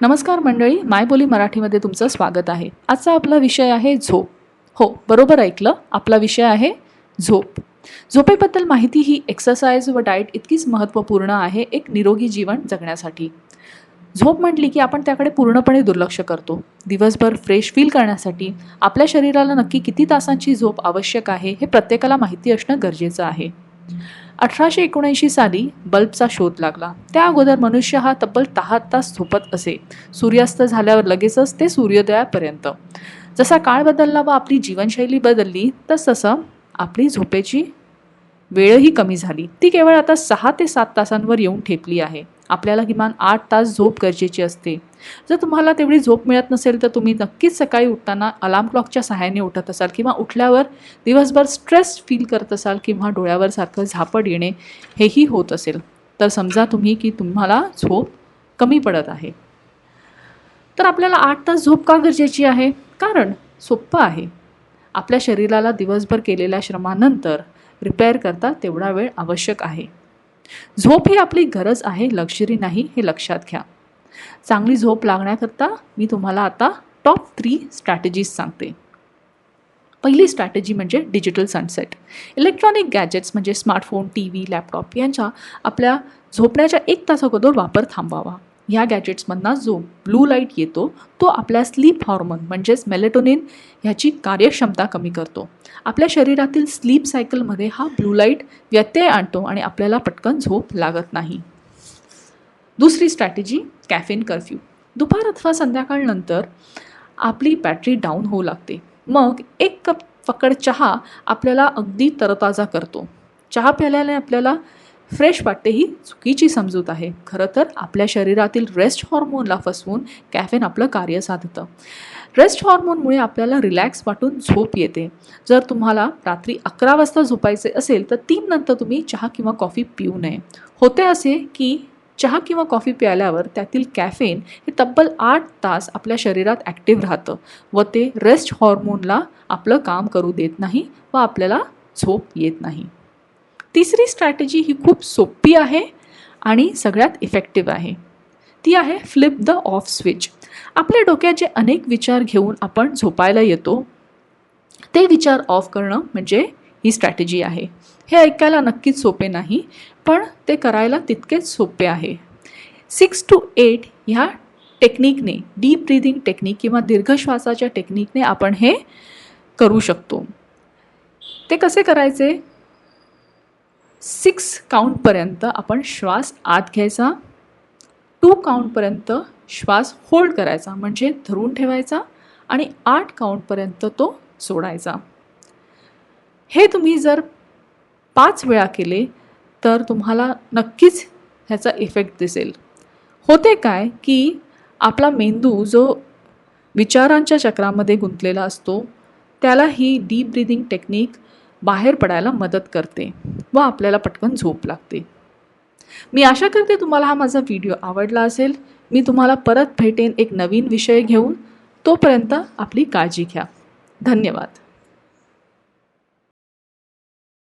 नमस्कार मंडळी मायबोली मराठीमध्ये तुमचं स्वागत आहे. आजचा आपला विषय आहे झोप. हो बरोबर ऐकलं? आपला विषय आहे झोप. झोपेबद्दल माहिती ही एक्सरसाइज व डाएट इतकीच महत्त्वपूर्ण आहे एक निरोगी जीवन जगण्यासाठी. झोप म्हटली की आपण त्याकडे पूर्णपणे दुर्लक्ष करतो. दिवसभर फ्रेश फील करण्यासाठी आपल्या शरीराला नक्की किती तासांची झोप आवश्यक आहे हे प्रत्येकाला माहिती असणं गरजेचं आहे. अठराशे एकोणऐंशी साली बल्बचा शोध लागला. त्या अगोदर मनुष्य हा तब्बल दहा तास झोपत असे. सूर्यास्त झाल्यावर लगेचच ते सूर्योदयापर्यंत. जसा काळ बदलला व आपली जीवनशैली बदलली तस तसं आपली झोपेची वेळही कमी झाली. ती केवळ आता सहा ते सात तासांवर येऊन ठेपली आहे. आपल्याला किमान आठ तास झोप गरजेची असते. जर तुम्हाला तेवढी झोप मिळत नसेल तर तुम्ही नक्कीच सकाळी उठताना अलार्म क्लॉकच्या सहाय्याने उठत असाल किंवा उठल्यावर दिवसभर स्ट्रेस फील करत असाल किंवा डोळ्यावर सारखं झापड येणे हेही होत असेल. तर समजा तुम्ही की तुम्हाला झोप कमी पडत आहे. तर आपल्याला आठ तास झोप का गरजेची आहे? कारण सोप्पं आहे. आपल्या शरीराला दिवसभर केलेल्या श्रमानंतर रिपेअर करता तेवढा वेळ आवश्यक आहे. झोप ही आपली गरज आहे लक्झरी नाही हे लक्षात घ्या. चांगली झोप लागण्याकरता मी तुम्हाला आता टॉप थ्री स्ट्रॅटेजीज सांगते. पहिली स्ट्रॅटेजी म्हणजे डिजिटल सनसेट इलेक्ट्रॉनिक गॅजेट्स म्हणजे स्मार्टफोन टी व्ही लॅपटॉप यांचा आपल्या झोपण्याच्या एक तास अगोदर वापर थांबावा ह्या गॅजेट्समधना जो ब्लू लाइट येतो तो आपल्या स्लीप हॉर्मोन म्हणजेच मेलेटोनिन ह्याची कार्यक्षमता कमी करतो. आपल्या शरीरातील स्लीप सायकलमध्ये हा ब्लू लाइट व्यत्यय आणतो आणि आपल्याला पटकन झोप लागत नाही. दुसरी स्ट्रॅटेजी कॅफेन कर्फ्यू दुपार अथवा संध्याकाळनंतर आपली बॅटरी डाऊन होऊ लागते. मग एक कप फकड चहा आपल्याला अगदी तरताजा करतो. चहा प्यायल्याने आपल्याला फ्रेश वाटते ही चुकीची समजूत आहे. खरं तर आपल्या शरीरातील रेस्ट हॉर्मोनला फसवून कॅफेन आपलं कार्य साधतं. रेस्ट हॉर्मोनमुळे आपल्याला रिलॅक्स वाटून झोप येते. जर तुम्हाला रात्री अकरा वाजता झोपायचे असेल तर तीन नंतर तुम्ही चहा किंवा कॉफी पिऊ नये. होते असे की चहा किंवा कॉफी प्यायल्यावर त्यातील कॅफेन हे तब्बल आठ तास आपल्या शरीरात ॲक्टिव्ह राहतं व ते रेस्ट हॉर्मोनला आपलं काम करू देत नाही व आपल्याला झोप येत नाही. तिसरी स्ट्रॅटेजी ही खूप सोपी आहे आणि सगळ्यात इफेक्टिव्ह आहे. ती आहे फ्लिप द ऑफ स्विच आपल्या डोक्यात जे अनेक विचार घेऊन आपण झोपायला येतो ते विचार ऑफ करणं म्हणजे ही स्ट्रॅटेजी आहे. हे ऐकायला नक्कीच सोपे नाही पण ते करायला तितकेच सोपे आहे. सिक्स टू एट ह्या टेक्निकने डीप ब्रिदिंग टेक्निक किंवा दीर्घ श्वासाच्या टेक्निकने आपण हे करू शकतो. ते कसे करायचे? सिक्स काउंटपर्यंत आपण श्वास आत घ्यायचा. टू काउंटपर्यंत श्वास होल्ड करायचा म्हणजे धरून ठेवायचा आणि आठ काउंटपर्यंत तो सोडायचा. हे तुम्ही जर पाच वेळा केले तर तुम्हाला नक्कीच ह्याचा इफेक्ट दिसेल. होते काय की आपला मेंदू जो विचारांच्या चक्रामध्ये गुंतलेला असतो त्याला ही डीप ब्रिदिंग टेक्निक बाहेर पडायला मदत करते. व आपल्याला पटकन झोप लागते. मी आशा करते तुम्हाला हा माझा व्हिडिओ आवडला असेल. मी तुम्हाला परत भेटेन एक नवीन विषय घेऊन. तोपर्यंत आपली काळजी घ्या. धन्यवाद.